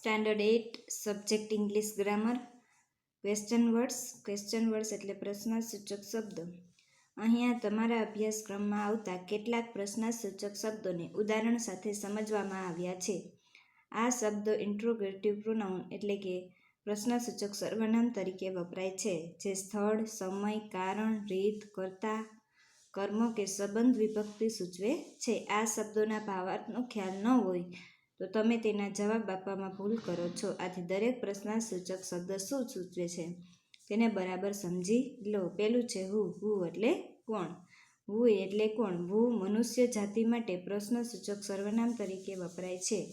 Standard eight subject English grammar question words question words એટલે પ્રશ્નસૂચક શબ્દો. અહીંયા તમારા અભ્યાસક્રમમાં આવતા કેટલાક પ્રશ્નસૂચક શબ્દોને ઉદાહરણ સાથે સમજવામાં આવ્યા છે. આ શબ્દો ઇન્ટ્રોગેટિવ પ્રોનાઉન એટલે કે પ્રશ્નસૂચક સર્વનામ તરીકે વપરાય છે, જે સ્થળ, સમય, કારણ, રીત, કર્તા, કર્મ કે સંબંધ વિભક્તિ સૂચવે છે. આ શબ્દોના ભાવાર્થનો ખ્યાલ ન હોય તો તમે તેના જવાબ આપવામાં ભૂલ કરો છો. આથી દરેક પ્રશ્નાસૂચક શબ્દ શું સૂચવે છે? તેને બરાબર સમજી લો. પહેલું છે હુ હુ એટલે કોણ? હુ એટલે કોણ? હુ મનુષ્ય જાતિ માટે પ્રશ્નસૂચક સર્વનામ તરીકે વપરાય છે.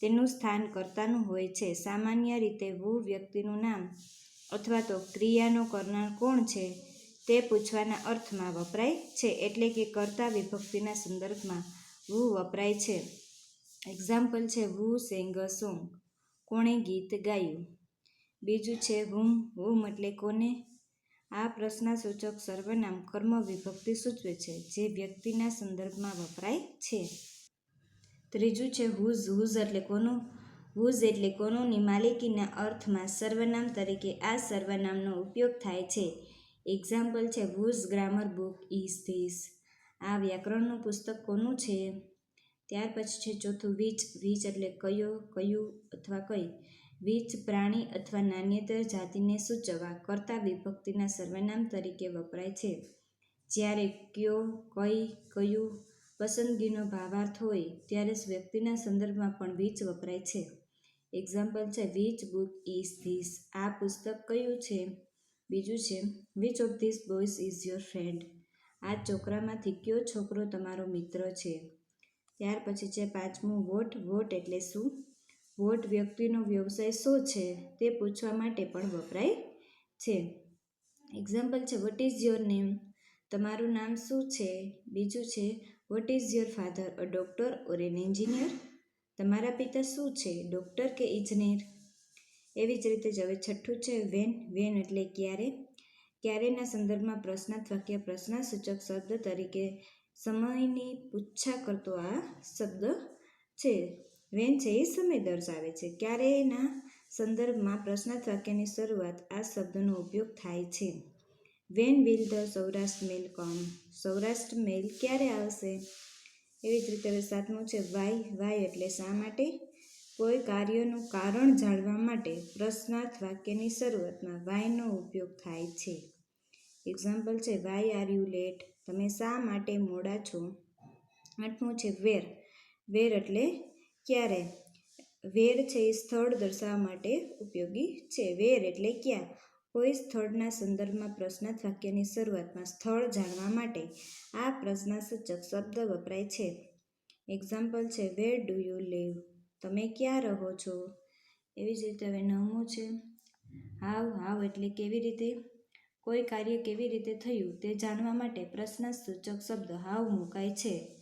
તેનું સ્થાન કર્તાનું હોય છે. સામાન્ય રીતે હુ વ્યક્તિનું નામ અથવા તો ક્રિયાનો કરનાર કોણ છે તે પૂછવાના અર્થમાં વપરાય છે. એટલે કે કર્તા વિભક્તિના સંદર્ભમાં હુ વપરાય છે. એક્ઝામ્પલ છે વુ સેંગ સોંગ કોણે ગીત ગાયું? બીજું છે હુમ હુમ એટલે કોને? આ પ્રશ્નાસૂચક સર્વનામ કર્મ વિભક્તિ સૂચવે છે, જે વ્યક્તિના સંદર્ભમાં વપરાય છે. ત્રીજું છે હુઝ હુઝ એટલે કોનું? હુઝ એટલે કોનુંની માલિકીના અર્થમાં સર્વનામ તરીકે આ સર્વનામનો ઉપયોગ થાય છે. એક્ઝામ્પલ છે whose grammar book is this આ વ્યાકરણનું પુસ્તક કોનું છે? ત્યાર પછી છે ચોથું વીચ વીચ એટલે કયો, કયું અથવા કઈ? વીચ પ્રાણી અથવા નાન્યતર જાતિને સૂચવવા કરતા વિભક્તિના સર્વનામ તરીકે વપરાય છે. જ્યારે કયો, કઈ, કયું પસંદગીનો ભાવાર્થ હોય ત્યારે વ્યક્તિના સંદર્ભમાં પણ વીચ વપરાય છે. એક્ઝામ્પલ છે વીચ બુક ઇઝ ધીસ આ પુસ્તક કયું છે? બીજું છે which of this boys is your friend આ છોકરામાંથી કયો છોકરો તમારો મિત્ર છે? ત્યાર પછી છે પાંચમું વોટ. વોટ એટલે શું? વોટ વ્યક્તિનો વ્યવસાય શું છે તે પૂછવા માટે પણ વપરાય છે. એક્ઝામ્પલ છે વોટ ઇઝ યોર નેમ તમારું નામ શું છે? બીજું છે what is your father a doctor or an engineer તમારા પિતા શું છે? ડૉક્ટર કે ઇજનેર એવી જ રીતે જ હવે છઠ્ઠું છે વેન વેન એટલે ક્યારે? ક્યારેના સંદર્ભમાં પ્રશ્નાર્થ વાક્ય પ્રશ્નાસૂચક શબ્દ તરીકે સમયની પૂચ્છા કરતો આ શબ્દ છે. વેન છે એ સમય દર્શાવે છે. ક્યારેના સંદર્ભમાં પ્રશ્નાર્થ વાક્યની શરૂઆત આ શબ્દનો ઉપયોગ થાય છે. When will the Saurashtra mail come? Saurashtra mail ક્યારે આવશે? એવી જ રીતે હવે સાતમું છે. વાય? વાય એટલે શા માટે? કોઈ કાર્યનું કારણ જાણવા માટે પ્રશ્નાર્થ વાક્યની શરૂઆતમાં વાયનો ઉપયોગ થાય છે. એક્ઝામ્પલ છે. Why are you late? તમે શા માટે મોડા છો? આઠમું છે, વેર. વેર એટલે ક્યારે? વેર છે એ સ્થળ દર્શાવવા માટે ઉપયોગી છે. વેર એટલે ક્યાં? કોઈ સ્થળના સંદર્ભમાં પ્રશ્નાર્થ વાક્યની શરૂઆતમાં સ્થળ જાણવા માટે. આ પ્રશ્નાસૂચક શબ્દ વપરાય છે. એક્ઝામ્પલ છે વેર ડુ યુ લીવ તમે ક્યાં રહો છો? એવી જ રીતે હવે નવમું છે હાવ હાવ એટલે કેવી રીતે? કોઈ કાર્ય કેવી રીતે થયું તે જાણવા માટે પ્રશ્નાસૂચક શબ્દ હાવ મુકાય છે.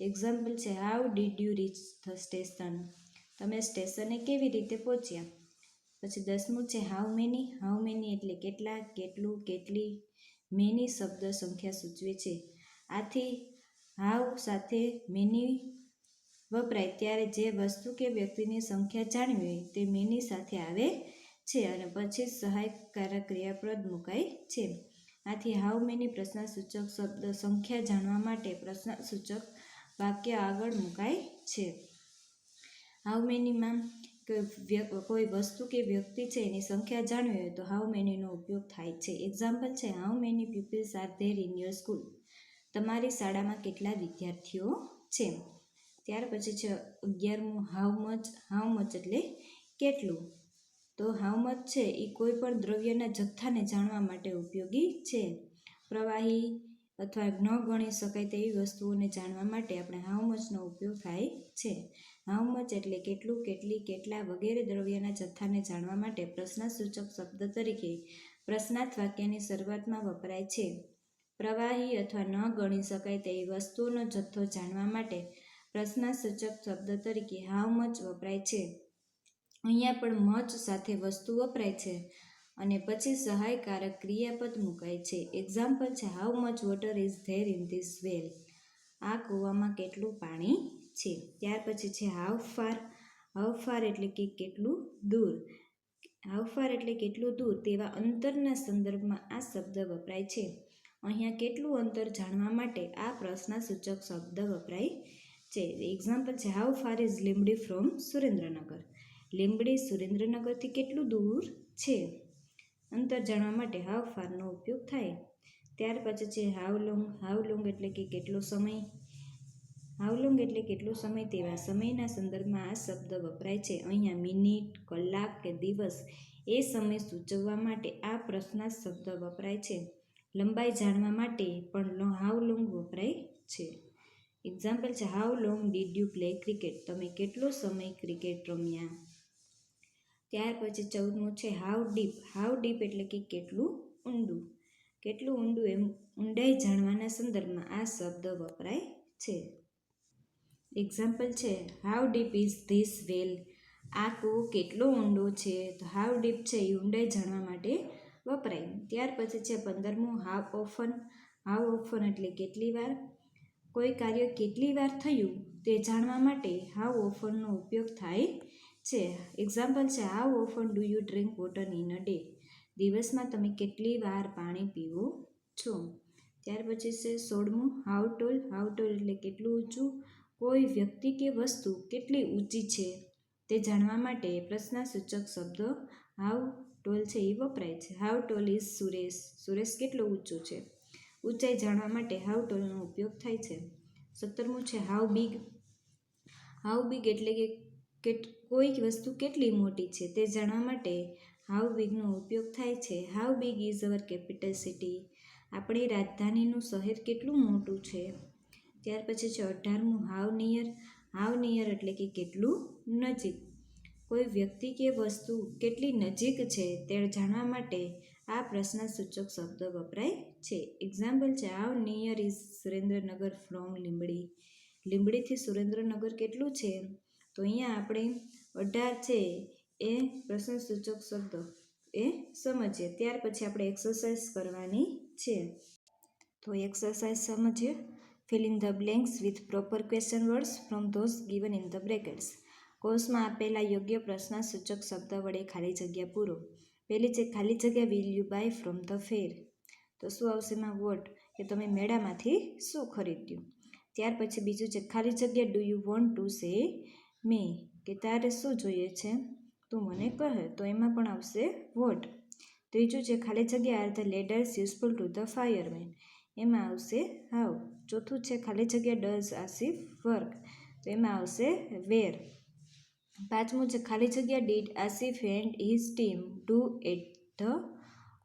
એક્ઝામ્પલ છે how did you reach the station તમે સ્ટેશને કેવી રીતે પહોંચ્યા? પછી દસમું છે હાઉ મેની હાઉ મેની એટલે કેટલા, કેટલું, કેટલી? મેની શબ્દ સંખ્યા સૂચવે છે. આથી હાવ સાથે મેની વપરાય, ત્યારે જે વસ્તુ કે વ્યક્તિની સંખ્યા જાણવી હોય તે મેની સાથે આવે છે અને પછી સહાયકારક ક્રિયાપદ મુકાય છે. આથી હાઉ મેની પ્રશ્નસૂચક શબ્દ સંખ્યા જાણવા માટે પ્રશ્નસૂચક વાક્ય આગળ મુકાય છે. હાઉ મેનીમાં કોઈ વસ્તુ કે વ્યક્તિ છે એની સંખ્યા જાણવી હોય તો હાઉ મેનીનો ઉપયોગ થાય છે. એક્ઝામ્પલ છે, how many peoples are there in your school. તમારી શાળામાં કેટલા વિદ્યાર્થીઓ છે? ત્યાર પછી છે, અગિયારમું, હાઉ મચ હાઉ મચ એટલે કેટલું? તો હાઉ મચ છે એ કોઈ પણ દ્રવ્યના જથ્થાને જાણવા માટે ઉપયોગી છે. પ્રવાહી અથવા ન ગણી શકાય તેવી વસ્તુઓને જાણવા માટે આપણે હાઉ મચનો ઉપયોગ થાય છે. હાઉ મચ એટલે કેટલું, કેટલી, કેટલા વગેરે દ્રવ્યના જથ્થાને જાણવા માટે પ્રશ્નાસૂચક શબ્દ તરીકે પ્રશ્નાર્થ વાક્યની શરૂઆતમાં વપરાય છે. પ્રવાહી અથવા ન ગણી શકાય તેવી વસ્તુઓનો જથ્થો જાણવા માટે પ્રશ્નાસૂચક શબ્દ તરીકે હાઉ મચ વપરાય છે. અહીંયા પણ મચ સાથે વસ્તુ વપરાય છે અને પછી સહાયકારક ક્રિયાપદ મુકાય છે. એક્ઝામ્પલ છે how much water is there in this well આ કૂવામાં કેટલું પાણી છે? ત્યાર પછી છે હાઉ ફાર હાઉ ફાર એટલે કે કેટલું દૂર? હાઉ ફાર એટલે કેટલું દૂર? તેવા અંતરના સંદર્ભમાં આ શબ્દ વપરાય છે. અહીંયા કેટલું અંતર જાણવા માટે આ પ્રશ્નાસૂચક શબ્દ વપરાય છે. એક્ઝામ્પલ છે how far is Limdi from Surendranagar Limbdi સુરેન્દ્રનગરથી કેટલું દૂર છે? અંતર જાણવા માટે હાવ ફારનો ઉપયોગ થાય. ત્યાર પછી છે હાવ લોંગ હાવ લોંગ એટલે કે કેટલો સમય? હાવલોંગ એટલે કેટલો સમય તેવા સમયના સંદર્ભમાં આ શબ્દ વપરાય છે. અહીંયા મિનિટ, કલાક કે દિવસ એ સમય સૂચવવા માટે આ પ્રશ્નાર્થ શબ્દ વપરાય છે. લંબાઈ જાણવા માટે પણ હાઉ લોંગ વપરાય છે. એક્ઝામ્પલ છે how long did you play cricket તમે કેટલો સમય ક્રિકેટ રમ્યા? ત્યાર પછી ચૌદમું છે હાઉ ડીપ. હાઉ ડીપ એટલે કે કેટલું ઊંડું. કેટલું ઊંડું એમ ઊંડાઈ જાણવાના સંદર્ભમાં આ શબ્દ વપરાય છે. એક્ઝામ્પલ છે how deep is this well આ કૂવો કેટલો ઊંડો છે? તો હાઉ ડીપ છે એ ઊંડાઈ જાણવા માટે વપરાય. ત્યાર પછી છે પંદરમું હાવ ઓફન હાવ ઓફન એટલે કેટલી વાર? કોઈ કાર્ય કેટલી વાર થયું તે જાણવા માટે હાવ ઓફનનો ઉપયોગ થાય છે. એક્ઝામ્પલ છે how often do you drink water in a day દિવસમાં તમે કેટલી વાર પાણી પીવો છો? ત્યાર પછી છે, સોળમું હાઉ ટોલ હાઉ ટોલ એટલે કેટલું ઊંચું? કોઈ વ્યક્તિ કે વસ્તુ કેટલી ઊંચી છે? તે જાણવા માટે પ્રશ્નસૂચક શબ્દ હાઉ ટોલ છે એ વપરાય છે. How tall is Suresh Suresh કેટલો ઊંચો છે? ઊંચાઈ જાણવા માટે હાઉ ટોલનો ઉપયોગ થાય છે. સત્તરમું છે હાઉ બિગ હાઉ બિગ એટલે કે કેટ, કોઈક વસ્તુ કેટલી મોટી છે તે જાણવા માટે હાઉ બિગનો ઉપયોગ થાય છે. How big is our capital city. આપણી રાજધાનીનું શહેર કેટલું મોટું છે? ત્યાર પછી છે અઢારમું હાવ નિયર. હાવ નિયર એટલે કે કેટલું નજીક. કોઈ વ્યક્તિ કે વસ્તુ કેટલી નજીક છે તે જાણવા માટે આ પ્રશ્નાસૂચક શબ્દ વપરાય છે. એક્ઝામ્પલ છે how near is Surendranagar from Limbdi. લીંબડીથી Surendranagar કેટલું છે? તો અહીંયા આપણે અઢાર છે એ પ્રશ્નસૂચક શબ્દ એ સમજીએ. ત્યાર પછી આપણે એક્સરસાઇઝ કરવાની છે. તો એક્સરસાઇઝ સમજીએ. Filling the blanks with proper question words from those given in the brackets કોર્સમાં આપેલા યોગ્ય પ્રશ્નાસૂચક શબ્દ વડે ખાલી જગ્યા પૂરો. પહેલી છે, ખાલી જગ્યા will you buy from the fair તો શું આવશે એમાં? વોટ કે તમે મેળામાંથી શું ખરીદ્યું? ત્યાર પછી બીજું છે, ખાલી જગ્યા do you want to say મે કે તારે શું જોઈએ છે? તું મને કહે તો એમાં પણ આવશે વોટ. ત્રીજું છે, ખાલી જગ્યા are the ladders useful to the fireman. એમાં આવશે હાવ ચોથું છે, ખાલી જગ્યા ડઝ આસિફ વર્ક. તો એમાં આવશે વેર. પાંચમું છે, ખાલી જગ્યા did Asif and his team do at the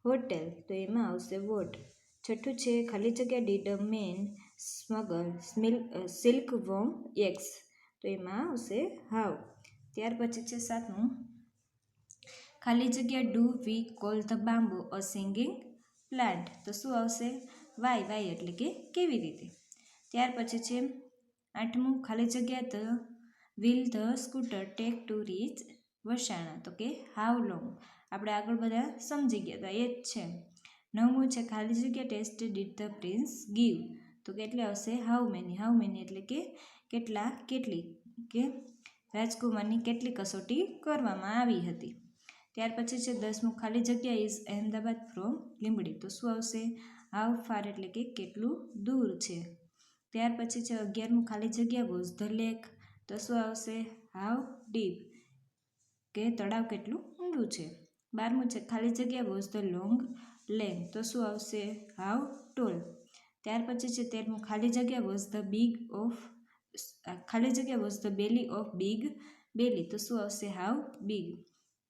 hotel. તો એમાં આવશે વોટ. છઠ્ઠું છે, ખાલી જગ્યા ડીડ અ મેન સ્મગલ સ્મિલ સિલ્ક વોમ એક્સ. તો એમાં આવશે હાવ. ત્યાર પછી છે સાતમું. ખાલી જગ્યા do, we, call, the bamboo a singing plant. તો શું આવશે? વાય વાય એટલે કે કેવી રીતે? ત્યાર પછી છે આઠમું. ખાલી જગ્યા the will the scooter, take to reach Vasana તો કે હાવ લોંગ. આપણે આગળ બધા સમજી ગયા હતા એ જ છે. નવમું છે ખાલી જગ્યા test, did the prince, give. તો કેટલી આવશે? How many. હાઉ મેની એટલે કે કેટલા, કેટલી, કે રાજકુમારની કેટલી કસોટી કરવામાં આવી હતી. ત્યાર પછી છે દસમું ખાલી જગ્યા ઇઝ અહેમદાબાદ ફ્રોમ લીંબડી. તો શું આવશે? હાઉ ફાર એટલે કે કેટલું દૂર છે? ત્યાર પછી છે અગિયારમું ખાલી જગ્યા વોઝ ધ લેક તો શું આવશે? હાઉ ડીપ કે તળાવ કેટલું ઊંડું છે? બારમું છે ખાલી જગ્યા વોઝ ધ લોંગ લેન તો શું આવશે? હાઉ ટોલ ત્યાર પછી છે તેરમું ખાલી જગ્યા વોઝ ધ બિગ ઓફ ખાલી જગ્યા was the belly of big belly તો શું આવશે? હાઉ બિગ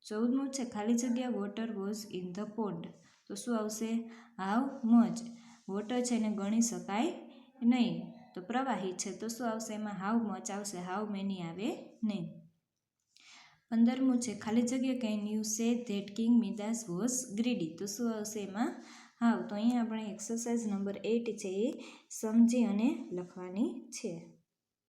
ચૌદમું છે, ખાલી જગ્યા water was in the pond તો શું આવશે? હાવ મચ વોટર છે એને ગણી શકાય નહીં. તો પ્રવાહી છે, તો શું આવશે? એમાં હાવ મચ આવશે. હાવ મેની આવે નહીં. પંદરમું છે, ખાલી જગ્યા can you say that king Midas was greedy તો શું આવશે એમાં? હાવ તો અહીંયા આપણે એક્સરસાઇઝ નંબર એટ છે એ સમજી અને લખવાની છે.